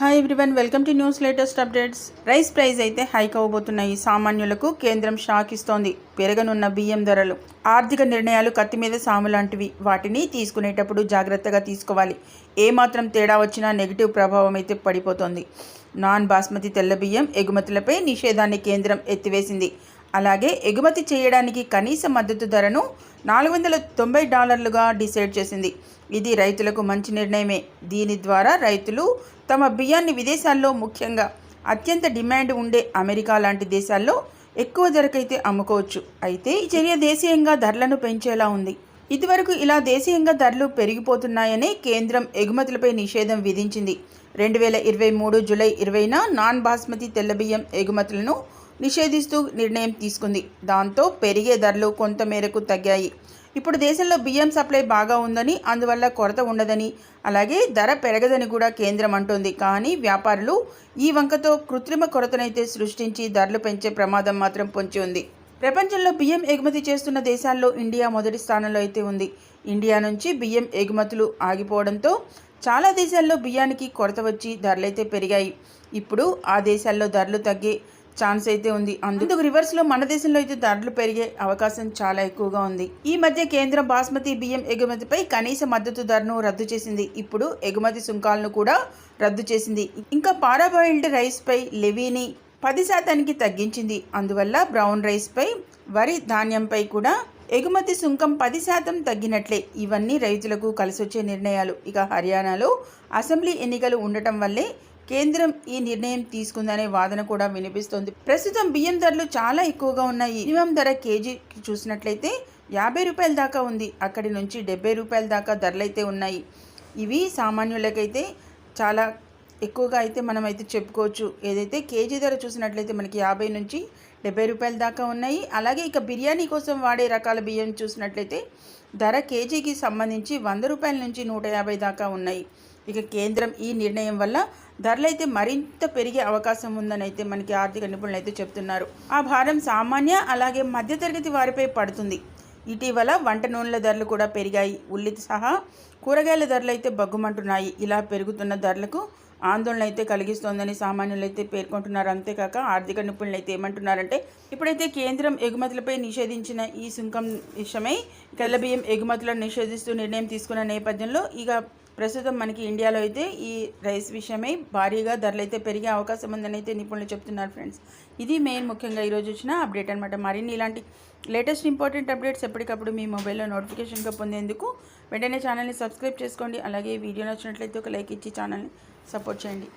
Hi everyone welcome to news latest updates rice price అయితే hike అవబోతున్నాయి సామాన్యులకు కేంద్రం షాక్ ఇస్తోంది. పెరగనున్న బియ్యం ధరలు ఆర్థిక నిర్ణయాలు కత్తి మీద సాము లాంటివి. వాటిని తీసుకునేటప్పుడు జాగ్రత్తగా తీసుకోవాలి. ఏమాత్రం తేడా వచ్చినా నెగిటివ్ ప్రభావం అయితే పడిపోతోంది. నాన్ బాస్మతి తెల్ల బియ్యం ఎగుమతులపై నిషేధాన్ని కేంద్రం ఎత్తివేసింది. అలాగే ఎగుమతి చేయడానికి కనీస మద్దతు ధరను నాలుగు వందల తొంభై డాలర్లుగా డిసైడ్ చేసింది. ఇది రైతులకు మంచి నిర్ణయమే. దీని ద్వారా రైతులు తమ బియ్యాన్ని విదేశాల్లో ముఖ్యంగా అత్యంత డిమాండ్ ఉండే అమెరికా లాంటి దేశాల్లో ఎక్కువ ధరకైతే అమ్ముకోవచ్చు. అయితే ఈ చర్య దేశీయంగా ధరలను పెంచేలా ఉంది. ఇదివరకు ఇలా దేశీయంగా ధరలు పెరిగిపోతున్నాయని కేంద్రం ఎగుమతులపై నిషేధం విధించింది. రెండు వేల ఇరవై మూడు జూలై ఇరవైన నాన్ బాస్మతి తెల్లబియ్యం ఎగుమతులను నిషేధిస్తూ నిర్ణయం తీసుకుంది. దాంతో పెరిగే ధరలు కొంత మేరకు తగ్గాయి. ఇప్పుడు దేశంలో బియ్యం సప్లై బాగా ఉందని అందువల్ల కొరత ఉండదని అలాగే ధర పెరగదని కూడా కేంద్రం అంటోంది. కానీ వ్యాపారులు ఈ వంకతో కృత్రిమ కొరతనైతే సృష్టించి ధరలు పెంచే ప్రమాదం మాత్రం పొంచి ఉంది. ప్రపంచంలో బియ్యం ఎగుమతి చేస్తున్న దేశాల్లో ఇండియా మొదటి స్థానంలో అయితే ఉంది. ఇండియా నుంచి బియ్యం ఎగుమతులు ఆగిపోవడంతో చాలా దేశాల్లో బియ్యానికి కొరత వచ్చి ధరలైతే పెరిగాయి. ఇప్పుడు ఆ దేశాల్లో ధరలు తగ్గే ఛాన్స్ అయితే ఉంది. అందుకు రివర్స్లో మన దేశంలో అయితే ధరలు పెరిగే అవకాశం చాలా ఎక్కువగా ఉంది. ఈ మధ్య కేంద్రం బాస్మతి బియ్యం ఎగుమతిపై కనీస మద్దతు ధరను రద్దు చేసింది. ఇప్పుడు ఎగుమతి సుంకాలను కూడా రద్దు చేసింది. ఇంకా పారాబాయిల్డ్ రైస్పై లెవీని పది శాతానికి తగ్గించింది. అందువల్ల బ్రౌన్ రైస్పై వరి ధాన్యంపై కూడా ఎగుమతి సుంకం పది శాతం తగ్గినట్లే. ఇవన్నీ రైతులకు కలిసొచ్చే నిర్ణయాలు. ఇక హర్యానాలో అసెంబ్లీ ఎన్నికలు ఉండటం వల్లే కేంద్రం ఈ నిర్ణయం తీసుకుందనే వాదన కూడా వినిపిస్తోంది. ప్రస్తుతం బియ్యం ధరలు చాలా ఎక్కువగా ఉన్నాయి. మినిమం ధర కేజీ చూసినట్లయితే యాభై రూపాయల దాకా ఉంది. అక్కడి నుంచి డెబ్బై రూపాయల దాకా ధరలైతే ఉన్నాయి. ఇవి సామాన్యులకైతే చాలా ఎక్కువగా అయితే మనం అయితే చెప్పుకోవచ్చు. ఏదైతే కేజీ ధర చూసినట్లయితే మనకి యాభై నుంచి డెబ్బై రూపాయల దాకా ఉన్నాయి. అలాగే ఇక బిర్యానీ కోసం వాడే రకాల బియ్యం చూసినట్లయితే ధర కేజీకి సంబంధించి వంద రూపాయల నుంచి నూట యాభై దాకా ఉన్నాయి. ఇక కేంద్రం ఈ నిర్ణయం వల్ల ధరలైతే మరింత పెరిగే అవకాశం ఉందని అయితే మనకి ఆర్థిక నిపుణులు అయితే చెప్తున్నారు. ఆ భారం సామాన్య అలాగే మధ్యతరగతి వారిపై పడుతుంది. ఇటీవల వంట నూనెల ధరలు కూడా పెరిగాయి. ఉల్లి సహా కూరగాయల ధరలు అయితే బగ్గుమంటున్నాయి ఇలా పెరుగుతున్న ధరలకు ఆందోళన అయితే కలిగిస్తోందని సామాన్యులు అయితే పేర్కొంటున్నారు. అంతేకాక ఆర్థిక నిపుణులు అయితే ఏమంటున్నారంటే ఇప్పుడైతే కేంద్రం ఎగుమతులపై నిషేధించిన ఈ సుంకం విషయమై తెల్లబియ్యం ఎగుమతులను నిషేధిస్తూ నిర్ణయం తీసుకున్న నేపథ్యంలో ఇక ప్రస్తుతం మనకి ఇండియాలో అయితే ఈ రైస్ విషయమై భారీగా ధరలు అయితే పెరిగే అవకాశం ఉందని అయితే నిపుణులు చెప్తున్నారు ఫ్రెండ్స్. ఇది మెయిన్ ముఖ్యంగా ఈరోజు వచ్చిన అప్డేట్ అనమాట మరిన్ని ఇలాంటి లేటెస్ట్ ఇంపార్టెంట్ అప్డేట్స్ ఎప్పటికప్పుడు మీ మొబైల్లో నోటిఫికేషన్గా పొందేందుకు వెంటనే ఛానల్ని సబ్స్క్రైబ్ చేసుకోండి. అలాగే వీడియో నచ్చినట్లయితే ఒక లైక్ ఇచ్చి ఛానల్ని సపోర్ట్ చేయండి.